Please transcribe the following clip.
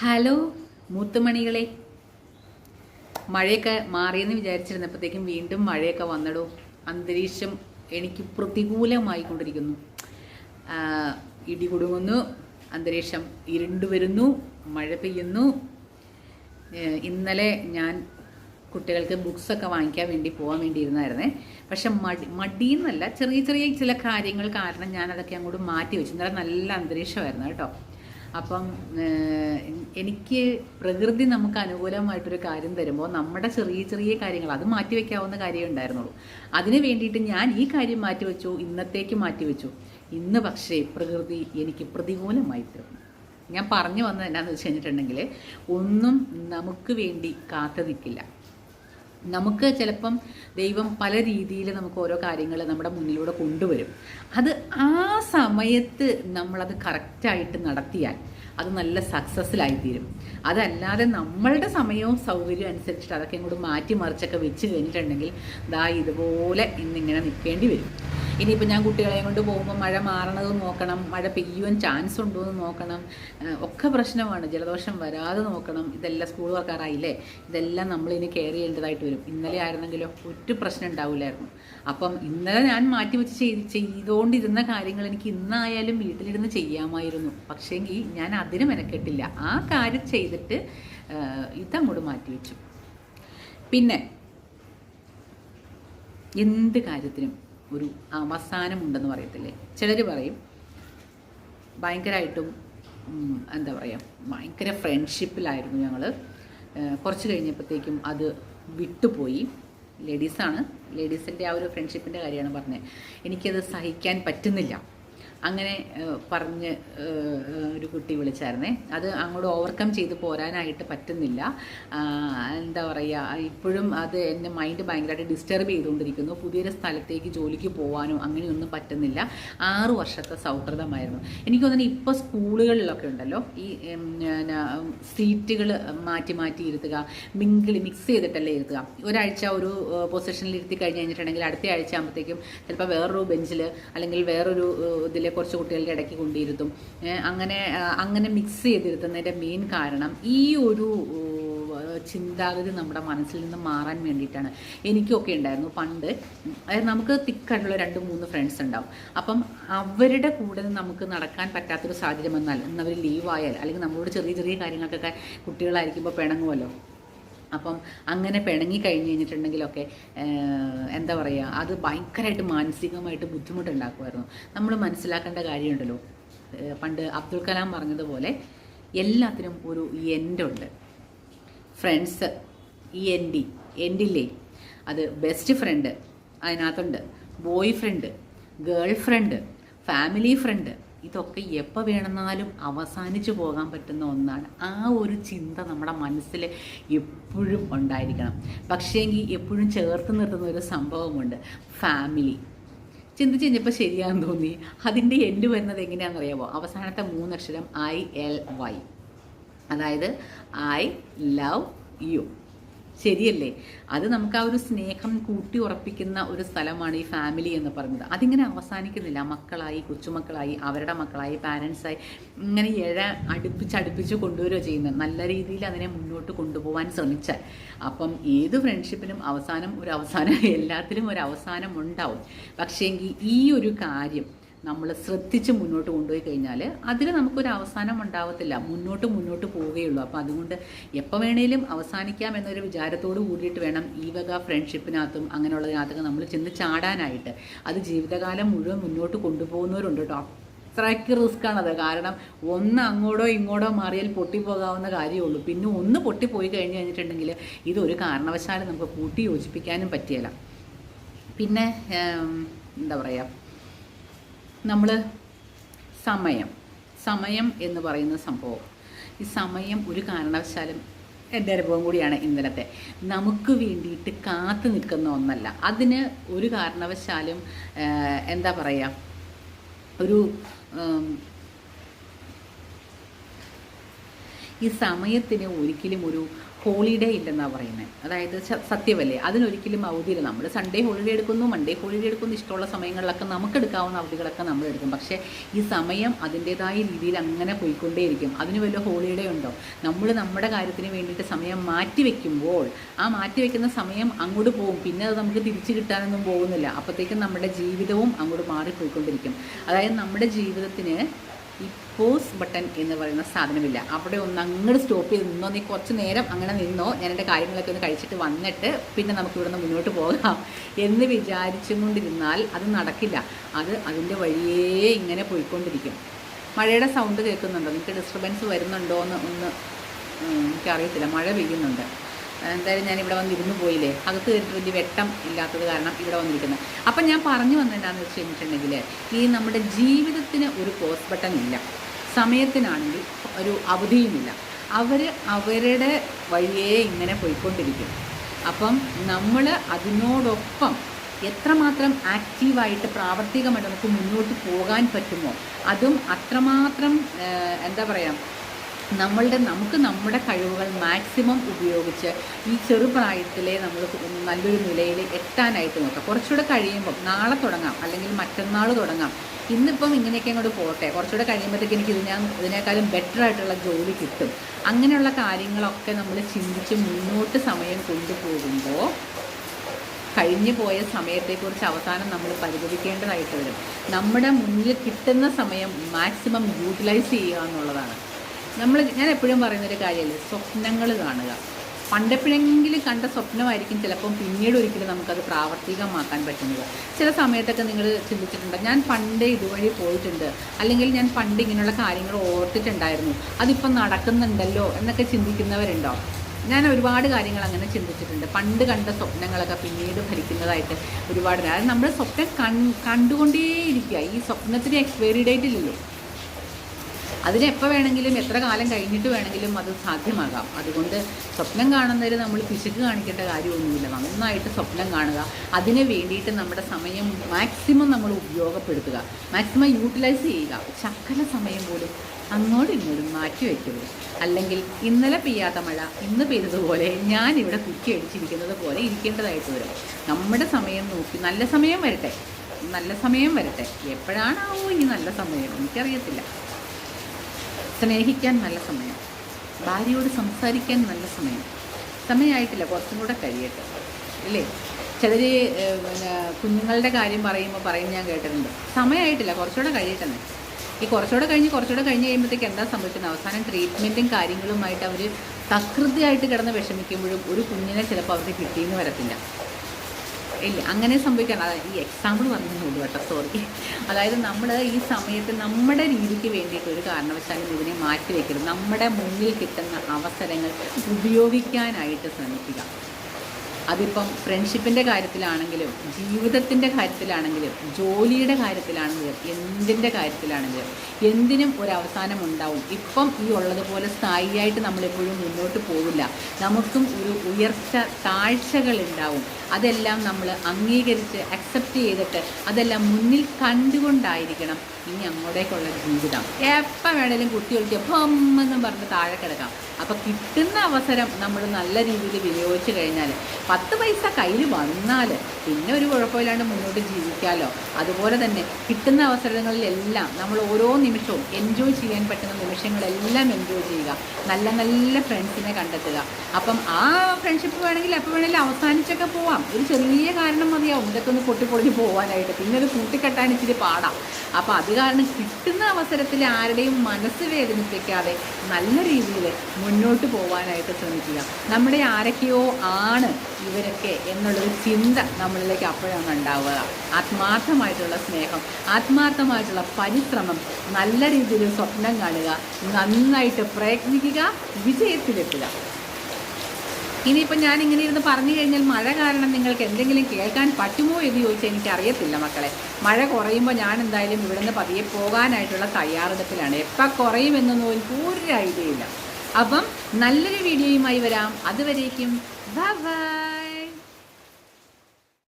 Hello മൂത്തുമണികളെ. മഴയൊക്കെ മാറിയെന്ന് വിചാരിച്ചിരുന്നപ്പോഴത്തേക്കും വീണ്ടും മഴയൊക്കെ വന്നടോ. അന്തരീക്ഷം എനിക്ക് പ്രതികൂലമായി കൊണ്ടിരിക്കുന്നു ആ, ഇടി കൊടുങ്ങുന്നു അന്തരീക്ഷം ഇരുണ്ടു വരുന്നു മഴ പെയ്യുന്നു. ഇന്നലെ ഞാൻ കുട്ടികൾക്ക് ബുക്സൊക്കെ വാങ്ങിക്കാൻ വേണ്ടി പോകാൻ വേണ്ടി ഇരുന്നായിരുന്നേ പക്ഷെ മടി മടിയെന്നല്ല ചെറിയ ചെറിയ ചില കാര്യങ്ങൾ കാരണം ഞാൻ അതൊക്കെ അങ്ങോട്ട് മാറ്റി വെച്ചു. ഇന്നലെ നല്ല അന്തരീക്ഷമായിരുന്നു കേട്ടോ. അപ്പം എനിക്ക് പ്രകൃതി നമുക്ക് അനുകൂലമായിട്ടൊരു കാര്യം തരുമ്പോൾ നമ്മുടെ ചെറിയ ചെറിയ കാര്യങ്ങൾ അത് മാറ്റിവെക്കാവുന്ന കാര്യം ഉണ്ടായിരുന്നുള്ളൂ. അതിന് വേണ്ടിയിട്ട് ഞാൻ ഈ കാര്യം മാറ്റിവെച്ചു ഇന്നത്തേക്ക് മാറ്റിവെച്ചു ഇന്ന് പക്ഷേ പ്രകൃതി എനിക്ക് പ്രതികൂലമായി തീർന്നു. ഞാൻ പറഞ്ഞു വന്നത് എന്നാന്ന് വെച്ച് കഴിഞ്ഞിട്ടുണ്ടെങ്കിൽ ഒന്നും നമുക്ക് വേണ്ടി കാത്തു നിൽക്കില്ല നമുക്ക് ചിലപ്പം ദൈവം പല രീതിയിൽ നമുക്ക് ഓരോ കാര്യങ്ങൾ നമ്മുടെ മുന്നിലൂടെ കൊണ്ടുവരും. അത് ആ സമയത്ത് നമ്മളത് കറക്റ്റായിട്ട് നടത്തിയാൽ അത് നല്ല സക്സസ്സിലായിത്തീരും അതല്ലാതെ നമ്മളുടെ സമയവും സൗകര്യവും അനുസരിച്ചിട്ട് അതൊക്കെ ഇങ്ങോട്ട് മാറ്റി മറിച്ചൊക്കെ വെച്ച് കഴിഞ്ഞിട്ടുണ്ടെങ്കിൽ ദാ ഇതുപോലെ ഇന്നിങ്ങനെ നിൽക്കേണ്ടി വരും. ഇനിയിപ്പോൾ ഞാൻ കുട്ടികളെയും കൊണ്ട് പോകുമ്പോൾ മഴ മാറണത് നോക്കണം മഴ പെയ്യുവാൻ ചാൻസ് ഉണ്ടോ എന്ന് നോക്കണം ഒക്കെ പ്രശ്നമാണ്. ജലദോഷം വരാതെ നോക്കണം. ഇതെല്ലാം സ്കൂൾ വർക്കാറായില്ലേ ഇതെല്ലാം നമ്മളിനി കെയർ ചെയ്യേണ്ടതായിട്ട് വരും. ഇന്നലെ ആയിരുന്നെങ്കിലോ ഒരു പ്രശ്നം ഉണ്ടാവില്ലായിരുന്നു. അപ്പം ഇന്നലെ ഞാൻ മാറ്റി വെച്ച് ചെയ്ത് ചെയ്തുകൊണ്ടിരുന്ന കാര്യങ്ങൾ എനിക്ക് ഇന്നായാലും വീട്ടിലിരുന്ന് ചെയ്യാമായിരുന്നു. പക്ഷേങ്കിൽ ഞാൻ അതിന് മെനക്കെട്ടില്ല. ആ കാര്യം ചെയ്തിട്ട് ഇതങ്ങോട്ട് മാറ്റി വെച്ചു. പിന്നെ എന്ത് കാര്യത്തിനും ഒരു അവസാനമുണ്ടെന്ന് പറയത്തില്ലേ? ചിലർ പറയും ഭയങ്കരമായിട്ടും എന്താ പറയുക ഭയങ്കര ഫ്രണ്ട്ഷിപ്പിലായിരുന്നു ഞങ്ങൾ കുറച്ച് കഴിഞ്ഞപ്പോഴത്തേക്കും അത് വിട്ടുപോയി. ലേഡീസാണ്. ലേഡീസിന്റെ ആ ഒരു ഫ്രണ്ട്ഷിപ്പിന്റെ കാര്യമാണ് പറഞ്ഞത് എനിക്കത് സഹിക്കാൻ പറ്റുന്നില്ല. അങ്ങനെ പറഞ്ഞ് ഒരു കുട്ടി വിളിച്ചായിരുന്നേ. അത് അങ്ങോട്ട് ഓവർകം ചെയ്ത് പോരാനായിട്ട് പറ്റുന്നില്ല. എന്താ പറയുക ഇപ്പോഴും അത് എന്റെ മൈൻഡ് ഭയങ്കരമായിട്ട് ഡിസ്റ്റർബ് ചെയ്തുകൊണ്ടിരിക്കുന്നു. പുതിയൊരു സ്ഥലത്തേക്ക് ജോലിക്ക് പോകാനോ അങ്ങനെയൊന്നും പറ്റുന്നില്ല. ആറു വർഷത്തെ സൗഹൃദമായിരുന്നു. എനിക്ക് ഇപ്പോൾ സ്കൂളുകളിലൊക്കെ ഉണ്ടല്ലോ ഈ സീറ്റുകൾ മാറ്റി മാറ്റി ഇരുത്തുക മിങ്കിൾ മിക്സ് ചെയ്തിട്ടല്ലേ ഇരുത്തുക. ഒരാഴ്ച ഒരു പൊസിഷനിൽ ഇരുത്തി കഴിഞ്ഞ് കഴിഞ്ഞിട്ടുണ്ടെങ്കിൽ അടുത്ത ആഴ്ച ആകുമ്പോഴത്തേക്കും ചിലപ്പോൾ വേറൊരു ബെഞ്ചിൽ അല്ലെങ്കിൽ വേറൊരു ഇതിൽ കുറച്ച് കുട്ടികളുടെ ഇടയ്ക്ക് കൊണ്ടിരുത്തും. അങ്ങനെ അങ്ങനെ മിക്സ് ചെയ്തിരുത്തുന്നതിന്റെ മെയിൻ കാരണം ഈ ഒരു ചിന്താഗതി നമ്മുടെ മനസ്സിൽ നിന്ന് മാറാൻ വേണ്ടിയിട്ടാണ്. എനിക്കൊക്കെ ഉണ്ടായിരുന്നു പണ്ട്. അതായത് നമുക്ക് തിക്കായിട്ടുള്ള രണ്ട് മൂന്ന് ഫ്രണ്ട്സ് ഉണ്ടാവും. അപ്പം അവരുടെ കൂടെ നമുക്ക് നടക്കാൻ പറ്റാത്തൊരു സാഹചര്യം വന്നാൽ ഇന്ന് അവർ ലീവായാൽ അല്ലെങ്കിൽ നമ്മളോട് ചെറിയ ചെറിയ കാര്യങ്ങൾക്കൊക്കെ കുട്ടികളായിരിക്കുമ്പോൾ പിണങ്ങുമല്ലോ അപ്പം അങ്ങനെ പിണങ്ങി കഴിഞ്ഞ് കഴിഞ്ഞിട്ടുണ്ടെങ്കിലൊക്കെ എന്താ പറയുക അത് ഭയങ്കരമായിട്ട് മാനസികമായിട്ട് ബുദ്ധിമുട്ടുണ്ടാക്കുമായിരുന്നു. നമ്മൾ മനസ്സിലാക്കേണ്ട കാര്യമുണ്ടല്ലോ. പണ്ട് അബ്ദുൽ കലാം പറഞ്ഞതുപോലെ എല്ലാത്തിനും ഒരു എൻഡുണ്ട് ഫ്രണ്ട്സ് ഈ എൻ ഡി എൻഡില്ലേ അത് ബെസ്റ്റ് ഫ്രണ്ട് അതിനകത്തുണ്ട്. Boy friend girl friend family friend ഇതൊക്കെ എപ്പോൾ വേണമെന്നാലും അവസാനിച്ചു പോകാൻ പറ്റുന്ന ഒന്നാണ്. ആ ഒരു ചിന്ത നമ്മുടെ മനസ്സിൽ എപ്പോഴും ഉണ്ടായിരിക്കണം. പക്ഷേങ്കിൽ എപ്പോഴും ചേർത്ത് നിർത്തുന്ന ഒരു സംഭവമുണ്ട്. ഫാമിലി. ചിന്തിച്ച് കഴിഞ്ഞപ്പോൾ ശരിയാണെന്ന് തോന്നി. അതിന്റെ എൻഡ് വരുന്നത് എങ്ങനെയാണെന്ന് അറിയാമോ അവസാനത്തെ മൂന്നക്ഷരം ഐ എൽ വൈ. അതായത് ഐ ലവ് യു. ശരിയല്ലേ? അത് നമുക്ക് ആ ഒരു സ്നേഹം കൂട്ടി ഉറപ്പിക്കുന്ന ഒരു സ്ഥലമാണ് ഈ ഫാമിലി എന്ന് പറയുന്നത്. അതിങ്ങനെ അവസാനിക്കുന്നില്ല. മക്കളായി കൊച്ചുമക്കളായി അവരുടെ മക്കളായി പാരൻസായി ഇങ്ങനെ ഇഴ അടുപ്പിച്ച് അടുപ്പിച്ച് കൊണ്ടുവരിക ചെയ്യുന്നത്. നല്ല രീതിയിൽ അതിനെ മുന്നോട്ട് കൊണ്ടുപോകാൻ ശ്രമിച്ചാൽ അപ്പം ഏത് ഫ്രണ്ട്ഷിപ്പിനും അവസാനം ഒരു അവസാനം എല്ലാത്തിലും ഒരു അവസാനം ഉണ്ടാവും. പക്ഷേങ്കിൽ ഈ ഒരു കാര്യം നമ്മൾ ശ്രദ്ധിച്ച് മുന്നോട്ട് കൊണ്ടുപോയി കഴിഞ്ഞാൽ അതിന് നമുക്കൊരു അവസാനം ഉണ്ടാവത്തില്ല. മുന്നോട്ട് മുന്നോട്ട് പോവുകയുള്ളൂ അപ്പോൾ അതുകൊണ്ട് എപ്പോൾ വേണേലും അവസാനിക്കാം എന്നൊരു വിചാരത്തോട് കൂടിയിട്ട് വേണം ഈ വക ഫ്രണ്ട്ഷിപ്പിനകത്തും അങ്ങനെയുള്ളതിനകത്തൊക്കെ നമ്മൾ ചെന്ന് ചാടാനായിട്ട്. അത് ജീവിതകാലം മുഴുവൻ മുന്നോട്ട് കൊണ്ടുപോകുന്നവരുണ്ട് കേട്ടോ. അത്രയ്ക്ക് റിസ്ക് ആണത്. കാരണം ഒന്ന് അങ്ങോട്ടോ ഇങ്ങോട്ടോ മാറിയാൽ പൊട്ടിപ്പോകാവുന്ന കാര്യമുള്ളൂ. പിന്നെ ഒന്ന് പൊട്ടിപ്പോയി കഴിഞ്ഞ് കഴിഞ്ഞിട്ടുണ്ടെങ്കിൽ ഇതൊരു കാരണവശാലും നമുക്ക് കൂട്ടി യോജിപ്പിക്കാനും പറ്റിയല്ല പിന്നെ എന്താ പറയുക നമ്മൾ സമയം സമയം എന്ന് പറയുന്ന സംഭവം. ഈ സമയം ഒരു കാരണവശാലും എന്റെ അനുഭവം കൂടിയാണ് ഇന്നലത്തെ. നമുക്ക് വേണ്ടിയിട്ട് കാത്തു നിൽക്കുന്ന ഒന്നല്ല. അതിന് ഒരു കാരണവശാലും എന്താ പറയുക ഒരു ഈ സമയത്തിന് ഒരിക്കലും ഒരു ഹോളിഡേ ഇല്ലെന്നാണ് പറയുന്നത് അതായത് സത്യമല്ലേ അതിനൊരിക്കലും അവധിയില്ല. നമ്മൾ സൺഡേ ഹോളിഡേ എടുക്കുന്നു മൺഡേ ഹോളിഡേ എടുക്കുന്നു ഇഷ്ടമുള്ള സമയങ്ങളിലൊക്കെ നമുക്ക് എടുക്കാവുന്ന അവധികളൊക്കെ നമ്മൾ എടുക്കും പക്ഷേ ഈ സമയം അതിന്റേതായ രീതിയിൽ അങ്ങനെ പോയിക്കൊണ്ടേയിരിക്കും. അതിന് വല്ല ഹോളിഡേ ഉണ്ടോ? നമ്മൾ നമ്മുടെ കാര്യത്തിന് വേണ്ടിയിട്ട് സമയം മാറ്റി വയ്ക്കുമ്പോൾ ആ മാറ്റി വയ്ക്കുന്ന സമയം അങ്ങോട്ട് പോകും. പിന്നെ അത് നമുക്ക് തിരിച്ചു കിട്ടാനൊന്നും പോകുന്നില്ല. അപ്പോഴത്തേക്കും നമ്മുടെ ജീവിതവും അങ്ങോട്ട് മാറിപ്പോയിക്കൊണ്ടിരിക്കും. അതായത് നമ്മുടെ ജീവിതത്തിന് ഈ പോസ് ബട്ടൺ എന്ന് പറയുന്ന സാധനമില്ല. അവിടെ ഒന്ന് അങ്ങോട്ട് സ്റ്റോപ്പ് ചെയ്ത് നിന്നോ നീ കുറച്ച് നേരം അങ്ങനെ നിന്നോ ഞാൻ എന്റെ കാര്യങ്ങളൊക്കെ ഒന്ന് കഴിച്ചിട്ട് വന്നിട്ട് പിന്നെ നമുക്ക് ഇവിടെ നിന്ന് മുന്നോട്ട് പോകാം എന്ന് വിചാരിച്ചും കൊണ്ടിരുന്നാൽ അത് നടക്കില്ല. അത് അതിന്റെ വഴിയേ ഇങ്ങനെ പോയിക്കൊണ്ടിരിക്കും. മഴയുടെ സൗണ്ട് കേൾക്കുന്നുണ്ടോ? നിങ്ങൾക്ക് ഡിസ്റ്റർബൻസ് വരുന്നുണ്ടോ എന്ന് ഒന്ന് എനിക്കറിയത്തില്ല. മഴ പെയ്യുന്നുണ്ട്. എന്തായാലും ഞാൻ ഇവിടെ വന്നിരുന്ന് പോയില്ലേ? അകത്ത് കയറിയിട്ട് വലിയ വെട്ടം ഇല്ലാത്തത് കാരണം ഇവിടെ വന്നിരിക്കുന്നത്. അപ്പം ഞാൻ പറഞ്ഞു വന്നതെന്താണെന്ന് വെച്ച് കഴിഞ്ഞിട്ടുണ്ടെങ്കിൽ ഈ നമ്മുടെ ജീവിതത്തിന് ഒരു പോസ് ബട്ടൺ ഇല്ല. സമയത്തിനാണെങ്കിൽ ഒരു അവധിയുമില്ല. അവർ അവരുടെ വഴിയേ ഇങ്ങനെ പോയിക്കൊണ്ടിരിക്കും. അപ്പം നമ്മൾ അതിനോടൊപ്പം എത്രമാത്രം ആക്റ്റീവായിട്ട് പ്രാവർത്തികമായിട്ട് നമുക്ക് മുന്നോട്ട് പോകാൻ പറ്റുമോ? അതും അത്രമാത്രം എന്താ പറയുക നമ്മളുടെ നമുക്ക് നമ്മുടെ കഴിവുകൾ മാക്സിമം ഉപയോഗിച്ച് ഈ ചെറുപ്രായത്തിലെ നമ്മൾ നല്ലൊരു നിലയിൽ എത്താനായിട്ട് നോക്കാം. കുറച്ചുകൂടെ കഴിയുമ്പം നാളെ തുടങ്ങാം അല്ലെങ്കിൽ മറ്റന്നാൾ തുടങ്ങാം. ഇന്നിപ്പം ഇങ്ങനെയൊക്കെ അങ്ങോട്ട് പോട്ടെ. കുറച്ചുകൂടെ കഴിയുമ്പോഴത്തേക്ക് എനിക്ക് ഞാൻ ഇതിനേക്കാളും ബെറ്റർ ആയിട്ടുള്ള ജോലി കിട്ടും. അങ്ങനെയുള്ള കാര്യങ്ങളൊക്കെ നമ്മൾ ചിന്തിച്ച് മുന്നോട്ട് സമയം കൊണ്ടുപോകുമ്പോൾ കഴിഞ്ഞു പോയ സമയത്തെക്കുറിച്ച് അവസാനം നമ്മൾ പരിഗണിക്കേണ്ടതായിട്ട് വരും. നമ്മുടെ മുന്നിൽ കിട്ടുന്ന സമയം മാക്സിമം യൂട്ടിലൈസ് ചെയ്യുക എന്നുള്ളതാണ്. നമ്മൾ ഞാൻ എപ്പോഴും പറയുന്നൊരു കാര്യമല്ലേ സ്വപ്നങ്ങൾ കാണുക. പണ്ടെപ്പോഴെങ്കിലും കണ്ട സ്വപ്നമായിരിക്കും ചിലപ്പം പിന്നീട് ഒരിക്കലും നമുക്കത് പ്രാവർത്തികമാക്കാൻ പറ്റുന്നത്. ചില സമയത്തൊക്കെ നിങ്ങൾ ചിന്തിച്ചിട്ടുണ്ട് ഞാൻ പണ്ടേ ഇതുവഴി പോയിട്ടുണ്ട് അല്ലെങ്കിൽ ഞാൻ പണ്ട് ഇങ്ങനെയുള്ള കാര്യങ്ങൾ ഓർത്തിട്ടുണ്ടായിരുന്നു അതിപ്പം നടക്കുന്നുണ്ടല്ലോ എന്നൊക്കെ ചിന്തിക്കുന്നവരുണ്ടോ? ഞാൻ ഒരുപാട് കാര്യങ്ങൾ അങ്ങനെ ചിന്തിച്ചിട്ടുണ്ട്. പണ്ട് കണ്ട സ്വപ്നങ്ങളൊക്കെ പിന്നീട് ഭരിക്കുന്നതായിട്ട് ഒരുപാട് അതായത് നമ്മുടെ സ്വപ്നം കൺ കണ്ടുകൊണ്ടേയിരിക്കുക. ഈ സ്വപ്നത്തിന് എക്സ്പയറി ഡേറ്റ് ഇല്ലല്ലോ. അതിനെപ്പോൾ വേണമെങ്കിലും എത്ര കാലം കഴിഞ്ഞിട്ട് വേണമെങ്കിലും അത് സാധ്യമാകാം. അതുകൊണ്ട് സ്വപ്നം കാണുന്നവർ നമ്മൾ പിശുക്ക് കാണിക്കേണ്ട കാര്യമൊന്നുമില്ല. നന്നായിട്ട് സ്വപ്നം കാണുക. അതിന് വേണ്ടിയിട്ട് നമ്മുടെ സമയം മാക്സിമം നമ്മൾ ഉപയോഗപ്പെടുത്തുക. മാക്സിമം യൂട്ടിലൈസ് ചെയ്യുക. ചക്കല സമയം പോലും അങ്ങോട്ടും ഇങ്ങോട്ടും മാറ്റി വയ്ക്കരുത്. അല്ലെങ്കിൽ ഇന്നലെ പെയ്യാത്ത മഴ ഇന്ന് പെയ്തതുപോലെ ഞാൻ ഇവിടെ കുറ്റി അടിച്ചിരിക്കുന്നത് പോലെ ഇരിക്കേണ്ടതായിട്ട് വരും. നമ്മുടെ സമയം നോക്കി നല്ല സമയം വരട്ടെ. നല്ല സമയം വരട്ടെ. എപ്പോഴാണാവോ ഇനി നല്ല സമയം? എനിക്കറിയത്തില്ല. സ്നേഹിക്കാൻ നല്ല സമയം. ഭാര്യയോട് സംസാരിക്കാൻ നല്ല സമയം. സമയമായിട്ടില്ല കുറച്ചും കൂടെ കഴിയട്ടെ അല്ലേ ചിലർ പിന്നെ കുഞ്ഞുങ്ങളുടെ കാര്യം പറയുമ്പോൾ പറയും ഞാൻ കേട്ടിട്ടുണ്ട്. സമയമായിട്ടില്ല കുറച്ചുകൂടെ കഴിയട്ടെ ഈ കുറച്ചുകൂടെ കഴിഞ്ഞ് കുറച്ചുകൂടെ കഴിഞ്ഞ് കഴിയുമ്പോഴത്തേക്ക് എന്താ സംഭവിക്കുന്നത്? അവസാനം ട്രീറ്റ്മെന്റും കാര്യങ്ങളുമായിട്ട് അവർ തകൃതിയായിട്ട് കിടന്ന് വിഷമിക്കുമ്പോഴും ഒരു കുഞ്ഞിനെ ചിലപ്പോൾ അവർക്ക് കിട്ടിയെന്ന് വരത്തില്ല. ഇല്ല അങ്ങനെ സംഭവിക്കാൻ അതായത് ഈ എക്സാമ്പിൾ പറഞ്ഞുള്ളൂ കേട്ടോ സോറി അതായത് നമ്മൾ ഈ സമയത്ത് നമ്മുടെ രീതിക്ക് വേണ്ടിയിട്ട് ഒരു കാരണവശാലും ഇതിനെ മാറ്റി വയ്ക്കരുത് നമ്മുടെ മുന്നിൽ കിട്ടുന്ന അവസരങ്ങൾ ഉപയോഗിക്കാനായിട്ട് ശ്രമിക്കുക. അതിപ്പം ഫ്രണ്ട്ഷിപ്പിന്റെ കാര്യത്തിലാണെങ്കിലും ജീവിതത്തിന്റെ കാര്യത്തിലാണെങ്കിലും ജോലിയുടെ കാര്യത്തിലാണെങ്കിലും എന്തിന്റെ കാര്യത്തിലാണെങ്കിലും എന്തിനും ഒരു അവസാനം ഉണ്ടാവും. ഇപ്പം ഈ ഉള്ളതുപോലെ സ്ഥായിയായിട്ട് നമ്മളെപ്പോഴും മുന്നോട്ട് പോകില്ല നമുക്കും ഒരു ഉയർച്ച താഴ്ചകൾ ഉണ്ടാവും. അതെല്ലാം നമ്മൾ അംഗീകരിച്ച് അക്സെപ്റ്റ് ചെയ്തിട്ട് അതെല്ലാം മുന്നിൽ കണ്ടുകൊണ്ടായിരിക്കണം ഇനി അങ്ങോട്ടേക്കുള്ള ജീവിതം. എപ്പോൾ വേണേലും കുട്ടി ഒളിച്ച് ഭമ്മെന്നും പറഞ്ഞ് താഴെ കിടക്കാം. അപ്പോൾ കിട്ടുന്ന അവസരം നമ്മൾ നല്ല രീതിയിൽ വിനിയോഗിച്ച് കഴിഞ്ഞാൽ പത്ത് പൈസ കയ്യിൽ വന്നാൽ പിന്നെ ഒരു കുഴപ്പമില്ലാണ്ട് മുന്നോട്ട് ജീവിക്കാമല്ലോ അതുപോലെ തന്നെ കിട്ടുന്ന അവസരങ്ങളിലെല്ലാം നമ്മൾ ഓരോ നിമിഷവും എൻജോയ് ചെയ്യാൻ പറ്റുന്ന നിമിഷങ്ങളെല്ലാം എൻജോയ് ചെയ്യുക. നല്ല നല്ല ഫ്രണ്ട്സിനെ കണ്ടെത്തുക. അപ്പം ആ ഫ്രണ്ട്ഷിപ്പ് വേണമെങ്കിൽ എപ്പോൾ വേണമെങ്കിലും അവസാനിച്ചൊക്കെ പോവാം. ഒരു ചെറിയ കാരണം മതിയാവും. ഇതൊക്കെ ഒന്ന് പൊട്ടിപ്പൊളിഞ്ഞ് പോകാനായിട്ട് പിന്നെ അത് കൂട്ടിക്കെട്ടാൻ ഇച്ചിരി പാടാം. അപ്പോൾ അത് കാരണം കിട്ടുന്ന അവസരത്തിൽ ആരുടെയും മനസ്സ് വേദനിപ്പിക്കാതെ നല്ല രീതിയിൽ മുന്നോട്ട് പോകാനായിട്ട് ശ്രമിക്കുക. നമ്മുടെ ആരൊക്കെയോ ആണ് ഇവരൊക്കെ എന്നുള്ളൊരു ചിന്ത നമ്മളിലേക്ക് അപ്പോഴാണ് ഉണ്ടാവുക. ആത്മാർത്ഥമായിട്ടുള്ള സ്നേഹം ആത്മാർത്ഥമായിട്ടുള്ള പരിശ്രമം നല്ല രീതിയിൽ സ്വപ്നം കാണുക നന്നായിട്ട് പ്രയത്നിക്കുക വിജയത്തിലെത്തുക. ഇനിയിപ്പോൾ ഞാൻ ഇങ്ങനെ ഇരുന്ന് പറഞ്ഞു കഴിഞ്ഞാൽ മഴ കാരണം നിങ്ങൾക്ക് എന്തെങ്കിലും കേൾക്കാൻ പറ്റുമോ എന്ന് ചോദിച്ചാൽ എനിക്കറിയത്തില്ല മക്കളെ. മഴ കുറയുമ്പോൾ ഞാൻ എന്തായാലും ഇവിടുന്ന് പതിയെ പോകാനായിട്ടുള്ള തയ്യാറെടുപ്പിലാണ്. എപ്പോൾ കുറയുമെന്നൊന്നും എനിക്ക് ഒരു ഐഡിയ ഇല്ല. അപ്പം നല്ലൊരു വീഡിയോയുമായി വരാം. അതുവരേക്കും ബൈ.